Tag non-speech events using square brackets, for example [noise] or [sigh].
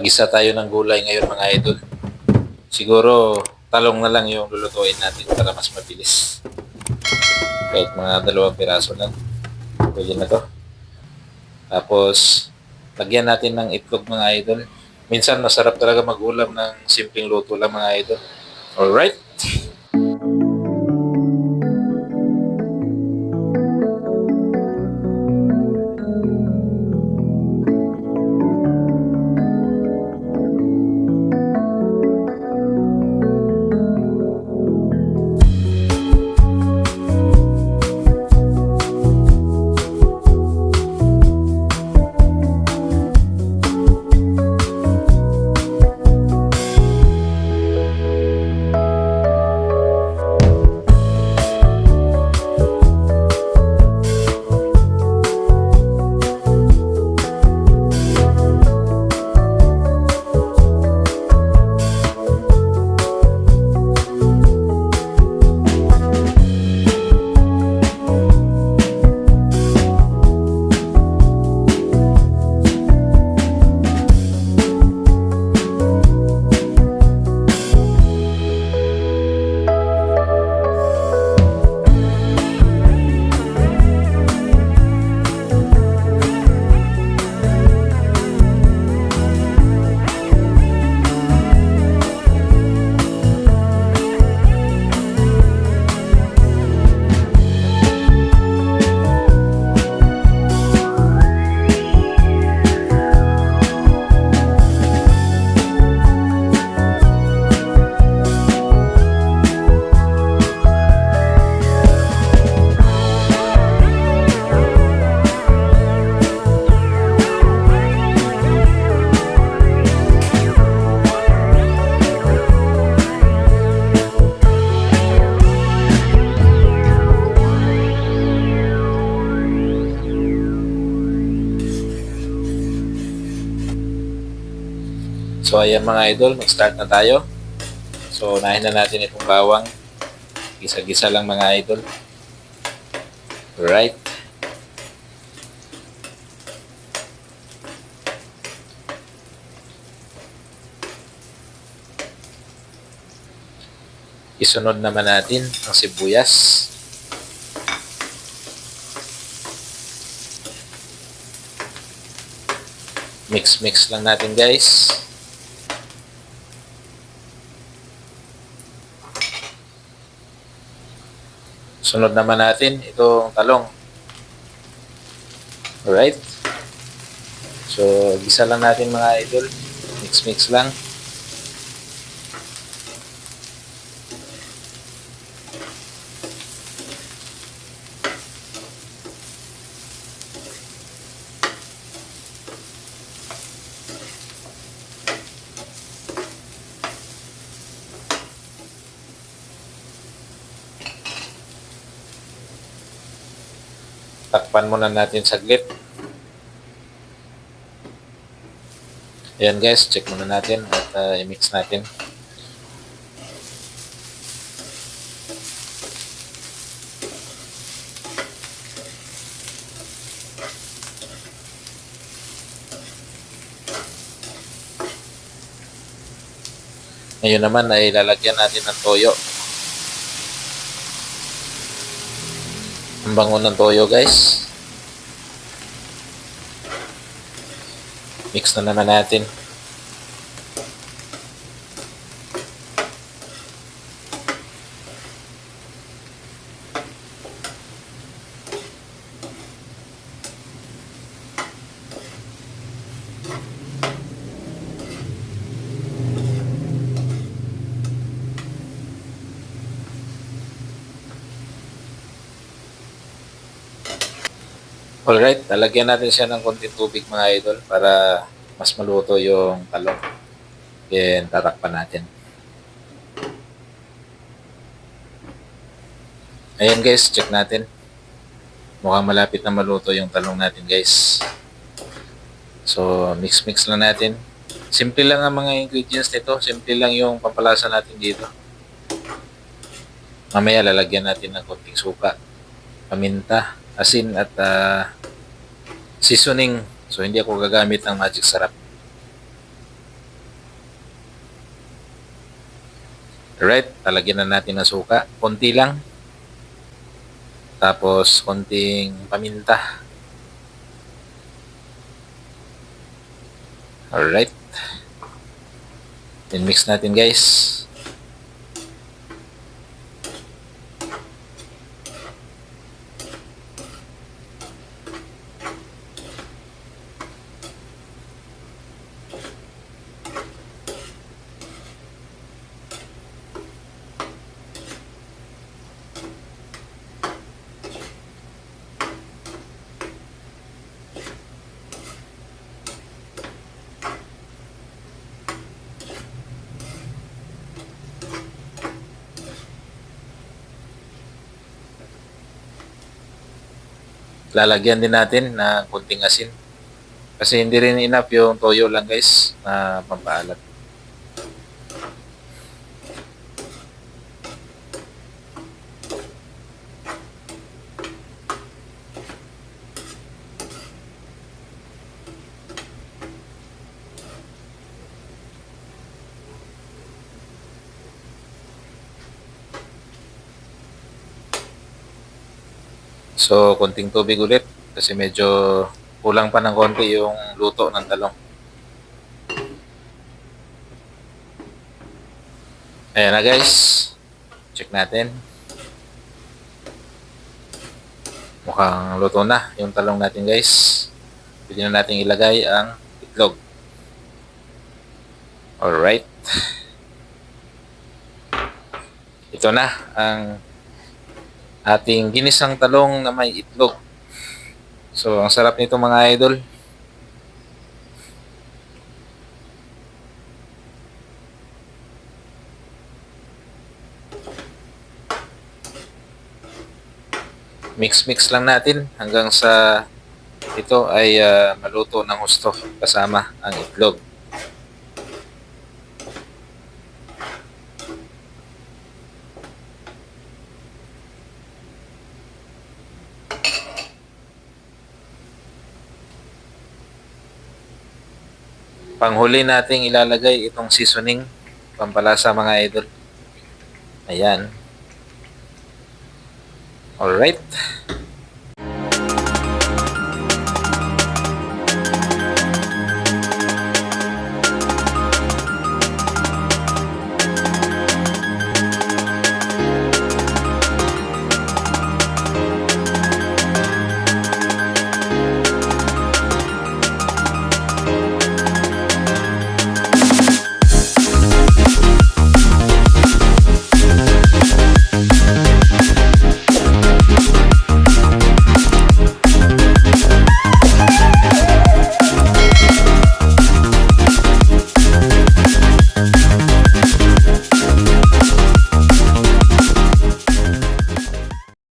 Mag-isa tayo ng gulay ngayon mga idol. Siguro talong na lang yung lulutuin natin para mas mabilis. Kahit mga dalawang piraso lang. Pwede na to. Tapos, lagyan natin ng itlog mga idol. Minsan masarap talaga mag-ulam ng simpleng luto lang mga idol. Alright? So ayan mga idol, mag-start na tayo. So unahin na natin itong bawang. Gisa-gisa lang mga idol. Right. Isunod naman natin ang sibuyas. Mix-mix lang natin guys. Sunod naman natin itong talong. Alright. So, gisa lang natin mga idol. Mix-mix lang. Takpan muna natin saglit. Ayan guys, check muna natin at uh, i-mix natin. Ngayon naman ay lalagyan natin ng toyo. Ang bango ng toyo guys. Mix na naman natin. Alright, lalagyan natin siya ng konting tubig mga idol para mas maluto yung talong. Then, tatakpan natin. Ayan guys, check natin. Mukhang malapit na maluto yung talong natin guys. So, mix-mix lang natin. Simple lang ang mga ingredients nito. Simple lang yung pampalasa natin dito. Mamaya lalagyan natin ng konting suka, paminta, asin at uh, seasoning. So hindi ako gagamit ng magic sarap. Alright, talagyan na natin ng suka. Konti lang. Tapos konting paminta. Alright. Then mix natin guys. Lalagyan din natin na kunting asin. Kasi hindi rin enough yung toyo lang guys na pampaalat. So, konting tubig ulit kasi medyo kulang pa ng konti yung luto ng talong. Ayan na guys. Check natin. Mukhang luto na yung talong natin guys. Pwede na natin ilagay ang itlog. Alright. [laughs] Ito na ang ating ginisang talong na may itlog. So, ang sarap nito mga idol. Mix-mix lang natin hanggang sa ito ay ah, maluto ng husto kasama ang itlog. Panghuli nating ilalagay itong seasoning pampalasa mga idol. Ayan. Alright.